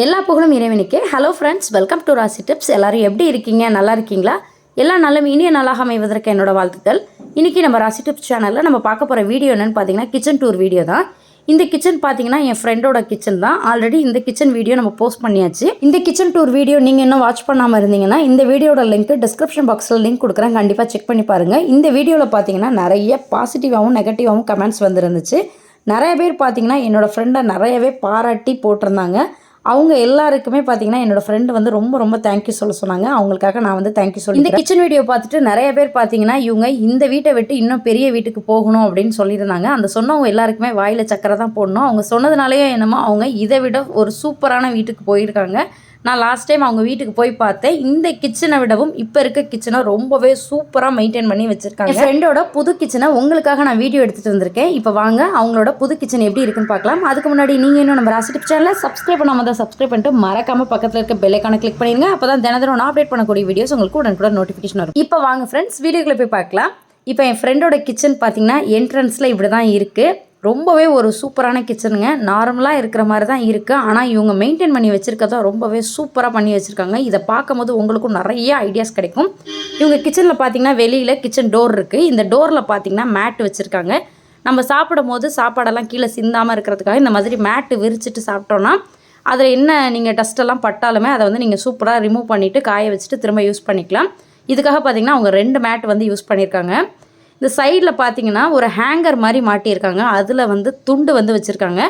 எல்லா புகழும் இறைவனுக்கே. Hello friends welcome to Rasi tips எல்லாரும் எப்படி இருக்கீங்க? நல்லா இருக்கீங்களா? எல்லா நாளும் இனிய நாளாக அமைவதற்கு என்னோட வாழ்த்துக்கள். இன்றைக்கி நம்ம ராசி டிப்ஸ் சேனலில் நம்ம பார்க்க போகிற வீடியோ என்னென்னு பார்த்தீங்கன்னா கிச்சன் டூர் வீடியோ தான். இந்த கிச்சன் பார்த்தீங்கன்னா என் ஃப்ரெண்டோட கிச்சன் தான். ஆல்ரெடி இந்த கிச்சன் வீடியோ நம்ம போஸ்ட் பண்ணியாச்சு. இந்த கிச்சன் டூர் வீடியோ நீங்கள் இன்னும் வாட்ச் பண்ணாமல் இருந்தீங்கன்னா இந்த வீடியோட லிங்க் டிஸ்கிரிப்ஷன் பாக்ஸில் லிங்க் கொடுக்குறேன். கண்டிப்பாக செக் பண்ணி பாருங்கள் இந்த வீடியோவில் பார்த்தீங்கன்னா நிறைய பாசிட்டிவாகவும் நெகட்டிவாகவும் கமெண்ட்ஸ் வந்துருந்துச்சு. நிறைய பேர் பார்த்தீங்கன்னா என்னோடய ஃப்ரெண்டை நிறையவே பாராட்டி போட்டிருந்தாங்க. அவங்க எல்லாருக்குமே பார்த்தீங்கன்னா என்னோட ஃப்ரெண்டு வந்து ரொம்ப ரொம்ப தேங்க்யூ சொல்ல சொன்னாங்க. அவங்களுக்காக நான் வந்து தேங்க்யூ சொல்லி இந்த கிச்சன் வீடியோ பார்த்துட்டு நிறைய பேர் பார்த்தீங்கன்னா இவங்க இந்த வீட்டை விட்டு இன்னும் பெரிய வீட்டுக்கு போகணும் அப்படின்னு சொல்லியிருந்தாங்க. அந்த சொன்னவங்க எல்லாருக்குமே வாயில் சக்கரை தான் போடணும். அவங்க சொன்னதுனாலேயே என்னமோ அவங்க இதை விட ஒரு சூப்பரான வீட்டுக்கு போயிருக்காங்க. நான் லாஸ்ட் டைம் அவங்க வீட்டுக்கு போய் பார்த்தேன். இந்த கிச்சனை விடவும் இப்போ இருக்க கிச்சனை ரொம்பவே சூப்பராக மெயின்டைன் பண்ணி வச்சுருக்காங்க. ஃப்ரெண்டோட புது கிச்சனை உங்களுக்காக நான் வீடியோ எடுத்துகிட்டு வந்திருக்கேன். இப்போ வாங்க அவங்களோட புது கிச்சன் எப்படி இருக்குன்னு பார்க்கலாம். அதுக்கு முன்னாடி நீங்கள் இன்னும் நம்ம ராசிடிப் சேனலில் சப்ஸ்கிரைப் பண்ணாமல் தான் சப்ஸ்கிரைப் பண்ணிட்டு மறக்காமல் பக்கத்தில் இருக்க பெல்லைக்கான கிளிக் பண்ணிடுங்க அப்போ தான் தினம் தினம் நான் அப்டேட் பண்ணக்கூடிய வீடியோஸ் உங்களுக்கு உடனுக்குடன் நோட்டிஃபிகேஷன் வரும். இப்போ வாங்க ஃப்ரெண்ட்ஸ் வீடியோக்குள்ள போய் பார்க்கலாம். இப்போ என் ஃப்ரெண்டோட கிச்சன் பார்த்தீங்கன்னா என்ட்ரன்ஸில் இப்படி தான் இருக்குது ரொம்பவே ஒரு சூப்பரான கிச்சனுங்க. நார்மலாக இருக்கிற மாதிரி தான் இருக்குது ஆனால் இவங்க மெயின்டைன் பண்ணி வச்சுருக்கதா ரொம்பவே சூப்பராக பண்ணி வச்சுருக்காங்க. இதை பார்க்கும்போது உங்களுக்கும் நிறைய ஐடியாஸ் கிடைக்கும். இவங்க கிச்சனில் பார்த்தீங்கன்னா வெளியில் கிச்சன் டோர் இருக்குது இந்த டோரில் பார்த்தீங்கன்னா மேட் வச்சுருக்காங்க. நம்ம சாப்பிடும் போது சாப்பாடெல்லாம் கீழே சிந்தாமல் இருக்கிறதுக்காக இந்த மாதிரி மேட்டு விரிச்சிட்டு சாப்பிட்டோன்னா அதில் என்ன நீங்கள் டஸ்ட்டெல்லாம் பட்டாலுமே அதை வந்து நீங்கள் சூப்பராக ரிமூவ் பண்ணிவிட்டு காய வச்சுட்டு திரும்ப யூஸ் பண்ணிக்கலாம். இதுக்காக பார்த்தீங்கன்னா அவங்க ரெண்டு மேட் வந்து யூஸ் பண்ணியிருக்காங்க இந்த சைடில் பார்த்தீங்கன்னா ஒரு ஹேங்கர் மாதிரி மாட்டியிருக்காங்க. அதில் வந்து துண்டு வந்து வச்சுருக்காங்க.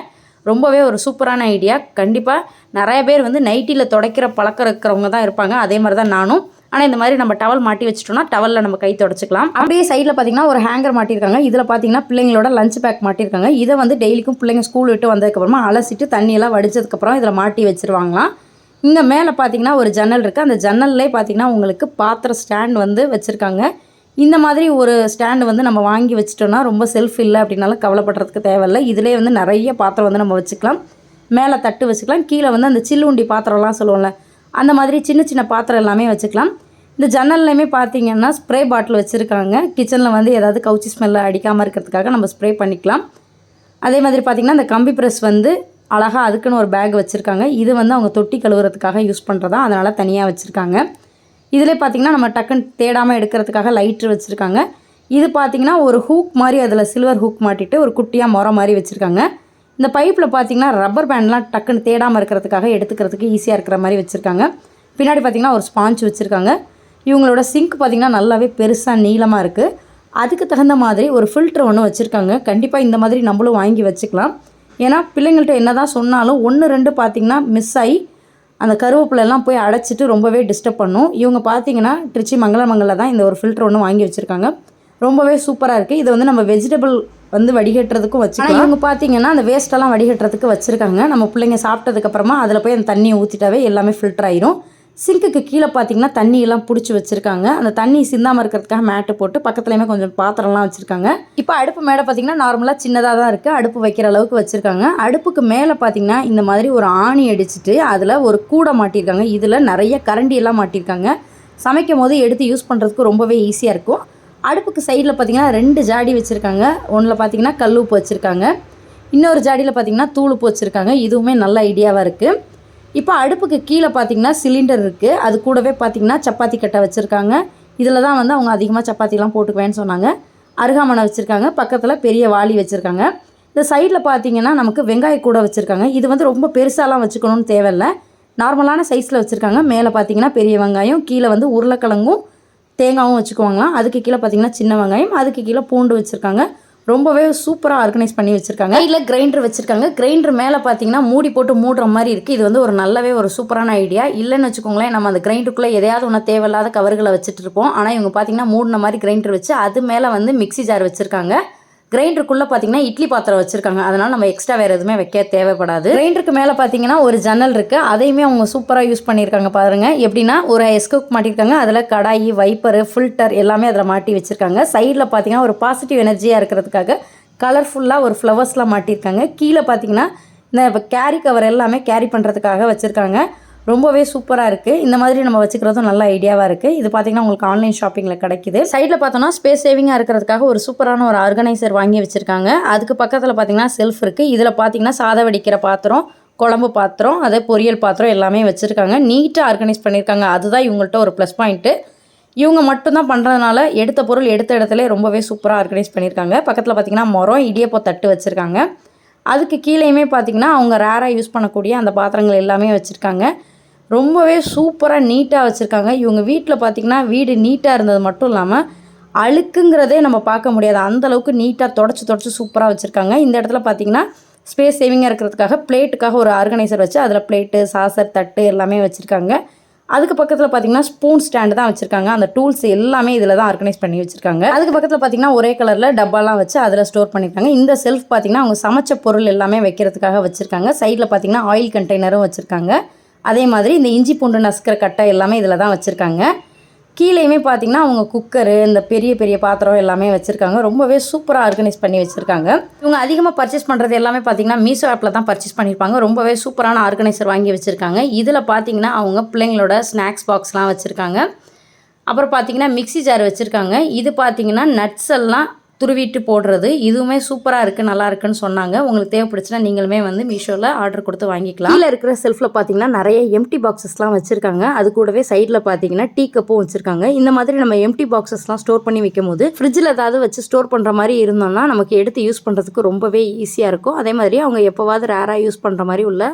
ரொம்பவே ஒரு சூப்பரான ஐடியா கண்டிப்பாக நிறைய பேர் வந்து நைட்டியில் துடைக்கிற பழக்கம் இருக்கிறவங்க தான் இருப்பாங்க. அதே மாதிரி தான் நானும். ஆனால் இந்த மாதிரி நம்ம டவல் மாட்டி வச்சிட்டோம்னா டவலில் நம்ம கை தொடச்சிக்கலாம். அப்படியே சைடில் பார்த்தீங்கன்னா ஒரு ஹேங்கர் மாட்டியிருக்காங்க. இதில் பார்த்தீங்கன்னா பிள்ளைங்களோட லஞ்ச் பேக் மாட்டியிருக்காங்க. இதை வந்து டெய்லிக்கும் பிள்ளைங்க ஸ்கூல் விட்டு வந்ததுக்கப்புறமா அலசிட்டு தண்ணியெல்லாம் வடிச்சதுக்கப்புறம் இதில் மாட்டி வச்சிருவாங்களாம். இங்கே மேலே பார்த்தீங்கன்னா ஒரு ஜன்னல் இருக்குது அந்த ஜன்னல்லே பார்த்தீங்கன்னா உங்களுக்கு பாத்திரம் ஸ்டாண்ட் வந்து வச்சுருக்காங்க. இந்த மாதிரி ஒரு ஸ்டாண்டு வந்து நம்ம வாங்கி வச்சிட்டோன்னா ரொம்ப செல்ஃப் இல்லை அப்படின்னாலும் கவலைப்படுறதுக்கு தேவையில்லை. இதிலே வந்து நிறைய பாத்திரம் வந்து நம்ம வச்சுக்கலாம். மேலே தட்டு வச்சுக்கலாம். கீழே வந்து அந்த சில்லுண்டி பாத்திரம்லாம் சொல்லுவோம்ல அந்த மாதிரி சின்ன சின்ன பாத்திரம் எல்லாமே வச்சுக்கலாம். இந்த ஜன்னல்லையுமே பார்த்தீங்கன்னா ஸ்ப்ரே பாட்டில் வச்சுருக்காங்க. கிச்சனில் வந்து ஏதாவது கவுச்சி ஸ்மெல்ல அடிக்காமல் இருக்கிறதுக்காக நம்ம ஸ்ப்ரே பண்ணிக்கலாம். அதே மாதிரி பார்த்திங்கன்னா இந்த கம்பி ப்ரெஸ் வந்து அழகாக அதுக்குன்னு ஒரு பேக் வச்சுருக்காங்க. இது வந்து அவங்க தொட்டி கழுவுறதுக்காக யூஸ் பண்ணுறதா அதனால் தனியாக வச்சுருக்காங்க. இதில் பார்த்திங்கன்னா நம்ம டக்குன்னு தேடாமல் எடுக்கிறதுக்காக லைட்ரு வச்சுருக்காங்க. இது பார்த்திங்கன்னா ஒரு ஹூக் மாதிரி அதில் சில்வர் ஹூக் மாட்டிட்டு ஒரு குட்டியாக முறை மாதிரி வச்சுருக்காங்க. இந்த பைப்பில் பார்த்திங்கன்னா ரப்பர் பேண்ட்லாம் டக்குன்னு தேடாமல் இருக்கிறதுக்காக எடுத்துக்கிறதுக்கு ஈஸியாக இருக்கிற மாதிரி வச்சுருக்காங்க. பின்னாடி பார்த்திங்கன்னா ஒரு ஸ்பாஞ்ச் வச்சுருக்காங்க. இவங்களோட சிங்க் பார்த்திங்கன்னா நல்லாவே பெருசாக நீளமாக இருக்குது அதுக்கு தகுந்த மாதிரி ஒரு ஃபில்ட்ரு ஒன்று வச்சுருக்காங்க. கண்டிப்பாக இந்த மாதிரி நம்மளும் வாங்கி வச்சுக்கலாம். ஏன்னா பிள்ளைங்கள்ட்ட என்ன தான் சொன்னாலும் ஒன்று ரெண்டு பார்த்திங்கன்னா மிஸ் ஆகி அந்த கருவேப்பிலெல்லாம் போய் அடைச்சிட்டு ரொம்பவே டிஸ்டர்ப் பண்ணும். இவங்க பார்த்தீங்கன்னா திருச்சி மங்களமங்கலில் தான் இந்த ஒரு ஃபில்டர் ஒன்று வாங்கி வச்சுருக்காங்க. ரொம்பவே சூப்பராக இருக்குது இதை வந்து நம்ம வெஜிடபிள் வந்து வடிகட்டுறதுக்கும் வச்சுக்கலாம். இவங்க பார்த்தீங்கன்னா அந்த வேஸ்ட்டெல்லாம் வடிகட்டுறதுக்கு வச்சுருக்காங்க. நம்ம பிள்ளைங்க சாப்பிட்டதுக்கப்புறமா அதில் போய் அந்த தண்ணியை ஊற்றிட்டாவே எல்லாமே ஃபில்டர் ஆயிரும். சிங்க்குக்கு கீழே பார்த்தீங்கன்னா தண்ணியெல்லாம் பிடிச்சி வச்சுருக்காங்க. அந்த தண்ணி சிந்தாமல் இருக்கிறதுக்காக மேட்டு போட்டு பக்கத்துலேயுமே கொஞ்சம் பாத்திரம்லாம் வச்சுருக்காங்க. இப்போ அடுப்பு மேலே பார்த்தீங்கன்னா நார்மலாக சின்னதாக தான் இருக்குது அடுப்பு வைக்கிற அளவுக்கு வச்சுருக்காங்க. அடுப்புக்கு மேலே பார்த்தீங்கன்னா இந்த மாதிரி ஒரு ஆணி அடிச்சுட்டு அதில் ஒரு கூடை மாட்டியிருக்காங்க இதில் நிறைய கரண்டியெல்லாம் மாட்டியிருக்காங்க சமைக்கும் போது எடுத்து யூஸ் பண்ணுறதுக்கு ரொம்பவே ஈஸியாக இருக்கும். அடுப்புக்கு சைடில் பார்த்தீங்கன்னா ரெண்டு ஜாடி வச்சுருக்காங்க. ஒன்றில் பார்த்தீங்கன்னா கல் உப்பு வச்சுருக்காங்க. இன்னொரு ஜாடியில் பார்த்தீங்கன்னா தூள் உப்பு வச்சுருக்காங்க. இதுவுமே நல்ல ஐடியாவாக இருக்குது இப்போ அடுப்புக்கு கீழே பார்த்தீங்கன்னா சிலிண்டர் இருக்குது அது கூடவே பார்த்தீங்கன்னா சப்பாத்தி கட்டை வச்சுருக்காங்க. இதில் தான் வந்து அவங்க அதிகமாக சப்பாத்திலாம் போட்டுக்குவேன்னு சொன்னாங்க. அருகாமனை வச்சுருக்காங்க. பக்கத்தில் பெரிய வாளி வச்சுருக்காங்க. இந்த சைடில் பார்த்தீங்கன்னா நமக்கு வெங்காய கூட வச்சுருக்காங்க. இது வந்து ரொம்ப பெருசாலாம் வச்சுக்கணும்னு தேவையில்ல. நார்மலான சைஸில் வச்சுருக்காங்க. மேலே பார்த்தீங்கன்னா பெரிய வெங்காயம் கீழே வந்து உருளைக்கிழங்கும் தேங்காயும் வச்சுக்குவாங்களாம். அதுக்கு கீழே பார்த்தீங்கன்னா சின்ன வெங்காயம் அதுக்கு கீழே பூண்டு வச்சுருக்காங்க. ரொம்பவே சூப்பராக ஆர்கனைஸ் பண்ணி வச்சுருக்காங்க. இதில் கிரைண்டர் வச்சுருக்காங்க. கிரைண்டர் மேலே பார்த்தீங்கன்னா மூடி போட்டு மூடுற மாதிரி இருக்குது இது வந்து ஒரு நல்லவே ஒரு சூப்பரான ஐடியா இல்லைன்னு வச்சுக்கோங்களேன் நம்ம அந்த கிரைண்டருக்குள்ளே எதையாவது ஒன்று தேவையில்லாத கவர்களை வச்சுட்டு இருப்போம். ஆனால் இவங்க பார்த்தீங்கன்னா மூடின மாதிரி கிரைண்டர் வச்சு அது மேலே வந்து மிக்ஸி ஜார் வச்சுருக்காங்க. கிரைண்டருக்குள்ளே பார்த்தீங்கன்னா இட்லி பாத்திரம் வச்சுருக்காங்க. அதனால் நம்ம எக்ஸ்ட்ரா வேறு எதுவுமே வைக்க தேவைப்படாது. கிரைண்டருக்கு மேலே பார்த்தீங்கன்னா ஒரு ஜன்னல் இருக்குது அதையுமே அவங்க சூப்பராக யூஸ் பண்ணியிருக்காங்க பாருங்க. எப்படின்னா ஒரு எஸ்குக் மாட்டியிருக்காங்க. அதில் கடாயி வைப்பரு ஃபில்டர் எல்லாமே அதில் மாட்டி வச்சுருக்காங்க. சைடில் பார்த்தீங்கன்னா ஒரு பாசிட்டிவ் எனர்ஜியாக இருக்கிறதுக்காக கலர்ஃபுல்லாக ஒரு ஃப்ளவர்ஸ்லாம் மாட்டியிருக்காங்க. கீழே பார்த்தீங்கன்னா இந்த இப்போ கேரி கவர் எல்லாமே கேரி பண்ணுறதுக்காக வச்சுருக்காங்க. ரொம்பவே சூப்பராக இருக்குது இந்த மாதிரி நம்ம வச்சுக்கிறதும் நல்ல ஐடியாவாக இருக்குது இது பார்த்தீங்கன்னா உங்களுக்கு ஆன்லைன் ஷாப்பிங்கில் கிடைக்குது. சைடில் பார்த்தோன்னா ஸ்பேஸ் சேவிங்காக இருக்கிறதுக்காக ஒரு சூப்பரான ஒரு ஆர்கனைசர் வாங்கி வச்சுருக்காங்க. அதுக்கு பக்கத்தில் பார்த்தீங்கன்னா செல்ஃப் இருக்குது இதில் பார்த்தீங்கன்னா சாதம் வடிக்கிற பாத்திரம் குழம்பு பாத்திரம் அதே பொரியல் பாத்திரம் எல்லாமே வச்சுருக்காங்க. நீட்டாக ஆர்கனைஸ் பண்ணியிருக்காங்க அதுதான் இவங்கள்ட்ட ஒரு ப்ளஸ் பாயிண்ட்டு இவங்க மட்டும்தான் பண்ணுறதுனால எடுத்த பொருள் எடுத்த இடத்துல ரொம்பவே சூப்பராக ஆர்கனைஸ் பண்ணியிருக்காங்க பக்கத்தில் பார்த்திங்கன்னா மரம் இடியப்போ தட்டு வச்சுருக்காங்க. அதுக்கு கீழேயுமே பார்த்திங்கன்னா அவங்க ரேராக யூஸ் பண்ணக்கூடிய அந்த பாத்திரங்கள் எல்லாமே வச்சுருக்காங்க. ரொம்பவே சூப்பராக நீட்டாக வச்சுருக்காங்க. இவங்க வீட்டில் பார்த்திங்கன்னா வீடு நீட்டாக இருந்தது மட்டும் இல்லாமல் அழுக்குங்கிறதே நம்ம பார்க்க முடியாது. அந்தளவுக்கு நீட்டாக தொடச்சி தொடச்சி சூப்பராக வச்சுருக்காங்க. இந்த இடத்துல பார்த்திங்கன்னா ஸ்பேஸ் சேவிங்காக இருக்கிறதுக்காக பிளேட்டுக்காக ஒரு ஆர்கனைசர் வச்சு அதில் பிளேட்டு சாசர் தட்டு எல்லாமே வச்சுருக்காங்க. அதுக்கு பக்கத்தில் பார்த்தீங்கன்னா ஸ்பூன் ஸ்டாண்டு தான் வச்சுருக்காங்க. அந்த டூல்ஸ் எல்லாமே இதில் தான் ஆர்கனைஸ் பண்ணி வச்சுருக்காங்க. அதுக்கு பக்கத்தில் பார்த்தீங்கன்னா ஒரே கலரில் டப்பாலாம் வச்சு அதில் ஸ்டோர் பண்ணியிருக்காங்க இந்த செல்ஃப் பார்த்தீங்கன்னா அவங்க சமைச்ச பொருள் எல்லாமே வைக்கிறதுக்காக வச்சுருக்காங்க. சைடில் பார்த்தீங்கன்னா ஆயில் கண்டெய்னரும் வச்சுருக்காங்க. அதே மாதிரி இந்த இஞ்சி பூண்டு நசுக்கிற கட்டை எல்லாமே இதில் தான் வச்சுருக்காங்க. கீழேயுமே பார்த்தீங்கன்னா அவங்க குக்கரு இந்த பெரிய பெரிய பாத்திரம் எல்லாமே வச்சுருக்காங்க. ரொம்பவே சூப்பராக ஆர்கனைஸ் பண்ணி வச்சுருக்காங்க. இவங்க அதிகமாக பர்ச்சேஸ் பண்ணுறது எல்லாமே பார்த்தீங்கன்னா மீஷோ ஆப்பில் தான் பர்ச்சேஸ் பண்ணியிருப்பாங்க ரொம்பவே சூப்பரான ஆர்கனைசர் வாங்கி வச்சுருக்காங்க. இதில் பார்த்தீங்கன்னா அவங்க பிள்ளைங்களோட ஸ்நாக்ஸ் பாக்ஸ்லாம் வச்சுருக்காங்க. அப்புறம் பார்த்தீங்கன்னா மிக்ஸி ஜார் வச்சுருக்காங்க. இது பார்த்திங்கன்னா நட்ஸ் எல்லாம் துருவிட்டு போடுறது. இதுவுமே சூப்பராக இருக்குது நல்லா இருக்குன்னு சொன்னாங்க. உங்களுக்கு தேவைப்படுச்சுன்னா நீங்களுமே வந்து மீஷோவில் ஆர்டர் கொடுத்து வாங்கிக்கலாம். கீழே இருக்கிற செல்ஃபில் பார்த்தீங்கன்னா நிறைய எம்டி பாக்ஸஸ்லாம் வச்சுருக்காங்க. அது கூடவே சைடில் பார்த்தீங்கன்னா டீ கப்பும் வச்சுருக்காங்க. இந்த மாதிரி நம்ம எம்டி பாக்ஸஸ்லாம் ஸ்டோர் பண்ணி வைக்கும் போது ஃப்ரிட்ஜில் ஏதாவது வச்சு ஸ்டோர் பண்ணுற மாதிரி இருந்தோம்னா நமக்கு எடுத்து யூஸ் பண்ணுறதுக்கு ரொம்பவே ஈஸியாக இருக்கும். அதே மாதிரி அவங்க எப்போவாவது ரேராக யூஸ் பண்ணுற மாதிரி உள்ள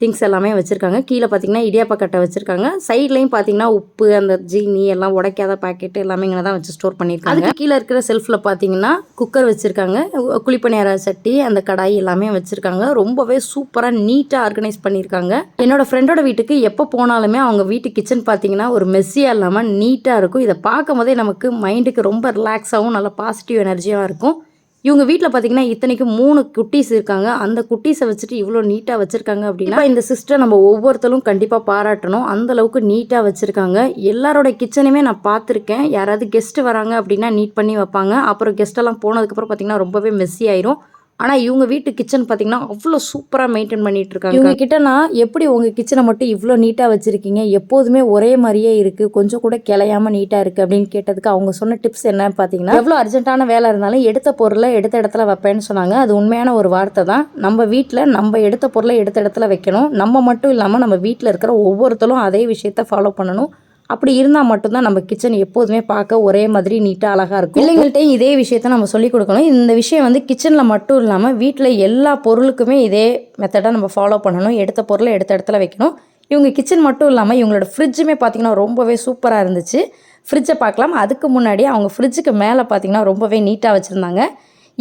திங்ஸ் எல்லாமே வச்சுருக்காங்க. கீழே பார்த்தீங்கன்னா இடியாப்ப கட்டை வச்சுருக்காங்க. சைட்லேயும் பார்த்தீங்கன்னா உப்பு அந்த ஜீனி எல்லாம் உடைக்காத பாக்கெட் எல்லாமே இங்கே தான் வச்சு ஸ்டோர் பண்ணியிருக்காங்க. அதுக்கு கீழே இருக்கிற செல்ஃபில் பார்த்தீங்கன்னா குக்கர் வச்சுருக்காங்க. குழிப்பணியார சட்டி அந்த கடாய் எல்லாமே வச்சுருக்காங்க. ரொம்பவே சூப்பராக நீட்டாக ஆர்கனைஸ் பண்ணியிருக்காங்க. என்னோட ஃப்ரெண்டோட வீட்டுக்கு எப்போ போனாலுமே அவங்க வீட்டு கிச்சன் பார்த்தீங்கன்னா ஒரு மெஸ்ஸியாக இல்லாமல் நீட்டாக இருக்கும். இதை பார்க்கும் போதே நமக்கு மைண்டுக்கு ரொம்ப ரிலாக்ஸாகவும் நல்ல பாசிட்டிவ் எனர்ஜியாக இருக்கும். இவங்க வீட்டில் பார்த்தீங்கன்னா இத்தனைக்கும் மூணு குட்டீஸ் இருக்காங்க. அந்த குட்டீஸை வச்சுட்டு இவ்வளோ நீட்டாக வச்சுருக்காங்க அப்படின்னா இந்த சிஸ்டர் நம்ம ஒவ்வொருத்தரும் கண்டிப்பாக பாராட்டணும். அந்தளவுக்கு நீட்டாக வச்சுருக்காங்க. எல்லாரோட கிச்சனுமே நான் பார்த்துருக்கேன் யாராவது கெஸ்ட்டு வராங்க அப்படின்னா நீட் பண்ணி வைப்பாங்க. அப்புறம் கெஸ்ட்டெல்லாம் போனதுக்கப்புறம் பார்த்தீங்கன்னா ரொம்பவே மெஸ்ஸி ஆயிரும். ஆனால் இவங்க வீட்டு கிச்சன் பார்த்தீங்கன்னா அவ்வளோ சூப்பராக மெயின்டைன் பண்ணிட்டு இருக்காங்க. இவங்க கிட்ட நான் எப்படி உங்கள் கிச்சனை மட்டும் இவ்வளோ நீட்டாக வச்சுருக்கீங்க? எப்போதுமே ஒரே மாதிரியே இருக்குது கொஞ்சம் கூட கிளையாம நீட்டாக இருக்குது அப்படின்னு கேட்டதுக்கு அவங்க சொன்ன டிப்ஸ் என்ன பார்த்தீங்கன்னா எவ்வளோ அர்ஜென்ட்டான வேலை இருந்தாலும் எடுத்த பொருளை எடுத்த இடத்துல வைப்பேன்னு சொன்னாங்க. அது உண்மையான ஒரு வார்த்தை தான். நம்ம வீட்டில் நம்ம எடுத்த பொருளை எடுத்த இடத்துல வைக்கணும். நம்ம மட்டும் இல்லாமல் நம்ம வீட்டில் இருக்கிற ஒவ்வொருத்தரும் அதே விஷயத்த ஃபாலோ பண்ணணும். அப்படி இருந்தால் மட்டும்தான் நம்ம கிச்சன் எப்போதுமே பார்க்க ஒரே மாதிரி நீட்டாக அழகாக இருக்கும். பிள்ளைங்கள்ட்டையும் இதே விஷயத்த நம்ம சொல்லிக் கொடுக்கணும். இந்த விஷயம் வந்து கிச்சனில் மட்டும் இல்லாமல் வீட்டில் எல்லா பொருளுக்குமே இதே மெத்தடாக நம்ம ஃபாலோ பண்ணணும். எடுத்த பொருளை எடுத்த இடத்துல வைக்கணும். இவங்க கிச்சன் மட்டும் இல்லாமல் இவங்களோட ஃப்ரிட்ஜுமே பார்த்திங்கன்னா ரொம்பவே சூப்பராக இருந்துச்சு. ஃப்ரிட்ஜை பார்க்கலாம். அதுக்கு முன்னாடி அவங்க ஃப்ரிட்ஜுக்கு மேலே பார்த்திங்கன்னா ரொம்பவே நீட்டாக வச்சுருந்தாங்க.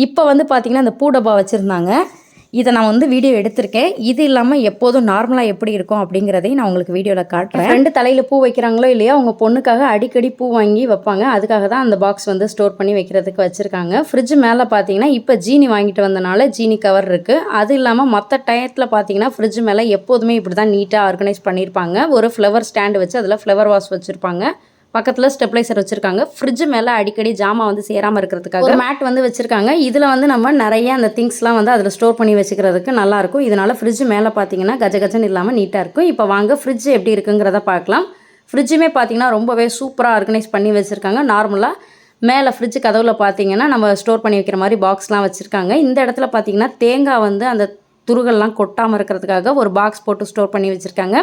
இப்போ வந்து பார்த்திங்கன்னா அந்த பூ டப்பா வச்சுருந்தாங்க. இதை நான் வந்து வீடியோ எடுத்திருக்கேன். இது இல்லாமல் எப்போதும் நார்மலாக எப்படி இருக்கும் அப்படிங்கிறதையும் நான் உங்களுக்கு வீடியோவில் காட்டுறேன். ரெண்டு தலையில் பூ வைக்கிறாங்களோ இல்லையா அவங்க பொண்ணுக்காக அடிக்கடி பூ வாங்கி வைப்பாங்க. அதுக்காக தான் அந்த பாக்ஸ் வந்து ஸ்டோர் பண்ணி வைக்கிறதுக்கு வச்சுருக்காங்க. ஃப்ரிட்ஜ் மேலே பார்த்தீங்கன்னா இப்போ ஜீனி வாங்கிட்டு வந்தனால ஜீனி கவர் இருக்குது அது இல்லாமல் மற்ற டயத்தில் பார்த்தீங்கன்னா ஃப்ரிட்ஜ் மேலே எப்போதுமே இப்படி தான் நீட்டாக ஆர்கனைஸ் பண்ணியிருப்பாங்க ஒரு ஃப்ளவர் ஸ்டாண்டு வச்சு அதில் ஃப்ளவர் வாஷ் வச்சுருப்பாங்க. பக்கத்தில் ஸ்டெப்லைசர் வச்சுருக்காங்க. ஃப்ரிட்ஜ் மேலே அடிக்கடி ஜாமான் வந்து சேராமல் இருக்கிறதுக்காக மேட் வந்து வச்சுருக்காங்க. இதில் வந்து நம்ம நிறைய அந்த திங்ஸ்லாம் வந்து அதில் ஸ்டோர் பண்ணி வச்சுக்கிறதுக்கு நல்லாயிருக்கும் இதனால் ஃப்ரிட்ஜ் மேலே பார்த்தீங்கன்னா கஜ கஜன்னு இல்லாமல் நீட்டாக இருக்கும். இப்போ வாங்க ஃப்ரிட்ஜ் எப்படி இருக்குங்கிறத பார்க்கலாம். ஃப்ரிட்ஜுமே பார்த்தீங்கன்னா ரொம்பவே சூப்பராக ஆர்கனைஸ் பண்ணி வச்சுருக்காங்க. நார்மலாக மேலே ஃப்ரிட்ஜ் கதவில் பார்த்தீங்கன்னா நம்ம ஸ்டோர் பண்ணி வைக்கிற மாதிரி பாக்ஸ்லாம் வச்சுருக்காங்க. இந்த இடத்துல பார்த்தீங்கன்னா தேங்காய் வந்து அந்த துருகள்லாம் கொட்டாமல் இருக்கிறதுக்காக ஒரு பாக்ஸ் போட்டு ஸ்டோர் பண்ணி வச்சுருக்காங்க.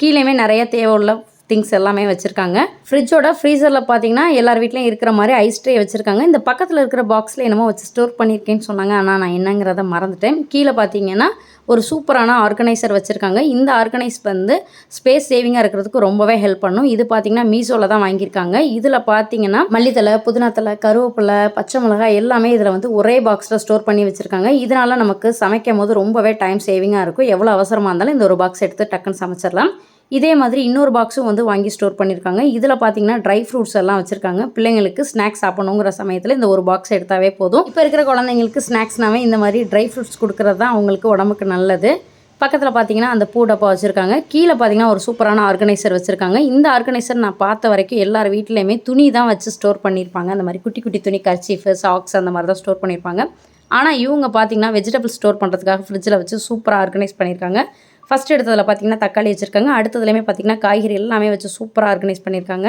கீழேயுமே நிறைய தேவை உள்ள திங்ஸ் எல்லாமே வச்சுருக்காங்க. ஃப்ரிட்ஜோட ஃப்ரீசரில் பார்த்தீங்கன்னா எல்லார் வீட்லேயும் இருக்கிற மாதிரி ஐஸ் ட்ரே வச்சுருக்காங்க. இந்த பக்கத்தில் இருக்கிற பாக்ஸில் என்னமோ வச்சு ஸ்டோர் பண்ணியிருக்கேன்னு சொன்னாங்க. ஆனால் நான் என்னங்கிறத மறந்துட்டேன். கீழே பார்த்தீங்கன்னா ஒரு சூப்பரான ஆர்கனைசர் வச்சுருக்காங்க. இந்த ஆர்கனைஸ் வந்து ஸ்பேஸ் சேவிங்காக இருக்கிறதுக்கு ரொம்பவே ஹெல்ப் பண்ணும். இது பார்த்தீங்கன்னா மீஷோவில் தான் வாங்கியிருக்காங்க. இதில் பார்த்தீங்கன்னா மல்லித்தலை புதினாத்தலை கருவேப்பிலை பச்சை மிளகாய் எல்லாமே இதில் வந்து ஒரே பாக்ஸில் ஸ்டோர் பண்ணி வச்சுருக்காங்க. இதனால் நமக்கு சமைக்கும் போது ரொம்பவே டைம் சேவிங்காக இருக்கும். எவ்வளோ அவசரமாக இருந்தாலும் இந்த ஒரு பாக்ஸ் எடுத்து டக்குன்னு சமைச்சிடலாம். இதே மாதிரி இன்னொரு பாக்ஸும் வந்து வாங்கி ஸ்டோர் பண்ணியிருக்காங்க. இதில் பார்த்தீங்கன்னா ட்ரை ஃப்ரூட்ஸ் எல்லாம் வச்சுருக்காங்க. பிள்ளைங்களுக்கு ஸ்நாக்ஸ் சாப்பிடணுங்கிற சமயத்தில் இந்த ஒரு பாக்ஸ் எடுத்தாவே போதும். இப்போ இருக்கிற குழந்தைங்களுக்கு ஸ்நாக்ஸ்னாவே இந்த மாதிரி ட்ரை ஃப்ரூட்ஸ் கொடுக்குறது தான் அவங்களுக்கு உடம்புக்கு நல்லது. பக்கத்தில் பார்த்தீங்கன்னா அந்த பூ டப்பா வச்சுருக்காங்க. கீழே பார்த்தீங்கன்னா ஒரு சூப்பரான ஆர்கனைசர் வச்சுருக்காங்க. இந்த ஆர்கனைசர் நான் பார்த்த வரைக்கும் எல்லார் வீட்லேயுமே துணி தான் வச்சு ஸ்டோர் பண்ணியிருப்பாங்க. அந்த மாதிரி குட்டி குட்டி துணி கர்ச்சீஃபு சாக்ஸ் அந்த மாதிரி தான் ஸ்டோர் பண்ணியிருப்பாங்க. ஆனால் இவங்க பார்த்தீங்கன்னா வெஜிடபிள் ஸ்டோர் பண்ணுறதுக்காக ஃப்ரிட்ஜில் வச்சு சூப்பராக ஆர்கனைஸ் பண்ணியிருக்காங்க. ஃபஸ்ட் எடுத்ததில் பார்த்தீங்கன்னா தக்காளி வச்சுருக்காங்க. அடுத்ததுலேயுமே பார்த்தீங்கன்னா காய்கறி எல்லாமே வச்சு சூப்பராக ஆர்கனைஸ் பண்ணியிருக்காங்க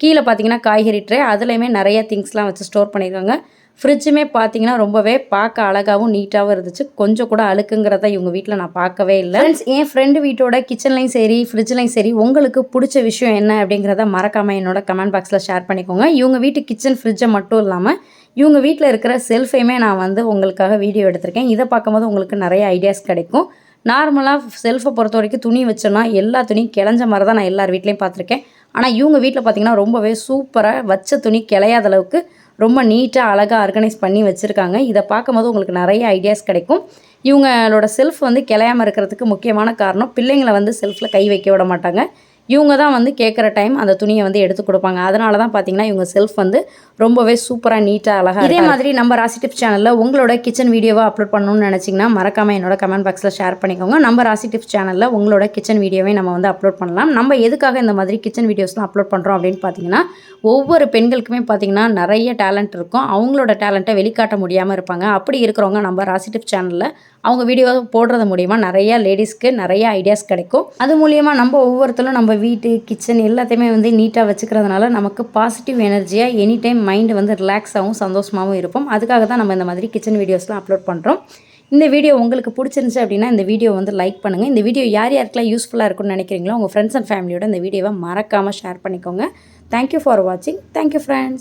கீழே பார்த்தீங்கன்னா காய்கறி ட்ரே அதுலேயுமே நிறைய திங்ஸ்லாம் வச்சு ஸ்டோர் பண்ணியிருக்காங்க ஃப்ரிட்ஜுமே பார்த்தீங்கன்னா ரொம்பவே பார்க்க அழகாகவும் நீட்டாகவும் இருந்துச்சு. கொஞ்சம் கூட அழுக்குங்கிறத இவங்க வீட்டில் நான் பார்க்கவே இல்லை. ஃப்ரெண்ட்ஸ் என் ஃப்ரெண்டு வீட்டோட கிச்சன்லையும் சரி ஃப்ரிட்ஜ்லையும் சரி உங்களுக்கு பிடிச்ச விஷயம் என்ன அப்படிங்கிறத மறக்காமல் என்னோட கமெண்ட் பாக்ஸில் ஷேர் பண்ணிக்கோங்க. இவங்க வீட்டு கிச்சன் ஃப்ரிட்ஜை மட்டும் இல்லாமல் இவங்க வீட்டில் இருக்கிற செல்ஃபையுமே நான் வந்து உங்களுக்காக வீடியோ எடுத்திருக்கேன். இதை பார்க்கும்போது உங்களுக்கு நிறைய ஐடியாஸ் கிடைக்கும். நார்மலாக செல்ஃபை பொறுத்த வரைக்கும் துணி வச்சோன்னா எல்லா துணியும் கிளஞ்ச மாதிரி தான் நான் எல்லார் வீட்லேயும் பார்த்துருக்கேன். ஆனால் இவங்க வீட்டில் பார்த்திங்கன்னா ரொம்பவே சூப்பராக வச்ச துணி கிளையாத அளவுக்கு ரொம்ப நீட்டாக அழகாக ஆர்கனைஸ் பண்ணி வச்சுருக்காங்க. இதை பார்க்கும்போது உங்களுக்கு நிறைய ஐடியாஸ் கிடைக்கும். இவங்களோட செல்ஃப் வந்து கிளையாமல் இருக்கிறதுக்கு முக்கியமான காரணம் பிள்ளைங்களை வந்து செல்ஃபில் கை வைக்க விட மாட்டாங்க. இவங்க தான் வந்து கேட்குற டைம் அந்த துணியை வந்து எடுத்து கொடுப்பாங்க. அதனால தான் பார்த்தீங்கன்னா இவங்க செல்ஃப் வந்து ரொம்பவே சூப்பராக நீட்டாக அழகாக இதே மாதிரி நம்ம ராசி டிப்ஸ் சேனலில் உங்களோட கிச்சன் வீடியோவை அப்லோட் பண்ணணும்னு நினச்சிங்கன்னா மறக்காமல் என்னோட கமெண்ட் பாக்ஸில் ஷேர் பண்ணிக்கோங்க. நம்ம ராசி டிப்ஸ் சேனலில் உங்களோட கிச்சன் வீடியோவை நம்ம வந்து அப்லோட் பண்ணலாம். நம்ம எதுக்காக இந்த மாதிரி கிச்சன் வீடியோஸ்லாம் அப்லோட் பண்ணுறோம் அப்படின்னு பார்த்தீங்கன்னா ஒவ்வொரு பெண்களுக்குமே பார்த்தீங்கன்னா நிறைய டேலண்ட் இருக்கும். அவங்களோட டேலண்ட்டை வெளிக்காட்ட முடியாமல் இருப்பாங்க. அப்படி இருக்கிறவங்க நம்ம ராசி டிப்ஸ் சேனலில் அவங்க வீடியோ போடுறது மூலிமா நிறைய லேடிஸ்க்கு நிறைய ஐடியாஸ் கிடைக்கும். அது மூலியமாக நம்ம ஒவ்வொருத்தரும் நம்ம வீட்டு கிச்சன் எல்லாத்தையுமே வந்து நீட்டாக வச்சுக்கிறதுனால நமக்கு பாசிட்டிவ் எனர்ஜியாக எனி டைம் மைண்டு வந்து ரிலாக்ஸாகவும் சந்தோஷமாகவும் இருப்போம். அதுக்காக தான் நம்ம இந்த மாதிரி கிச்சன் வீடியோஸ்லாம் அப்லோட் பண்ணுறோம் இந்த வீடியோ உங்களுக்கு பிடிச்சிருந்துச்சு அப்படின்னா இந்த வீடியோ வந்து லைக் பண்ணுங்கள் இந்த வீடியோ யார் யாருக்கெல்லாம் யூஸ்ஃபுல்லாக இருக்கும்னு நினைக்கிறீங்களோ உங்கள் ஃப்ரெண்ட்ஸ் அண்ட் ஃபேமிலியோட இந்த வீடியோவை மறக்காமல் ஷேர் பண்ணிக்கோங்க. தேங்க்யூ ஃபார் வாட்சிங் தேங்க்யூ ஃப்ரெண்ட்ஸ்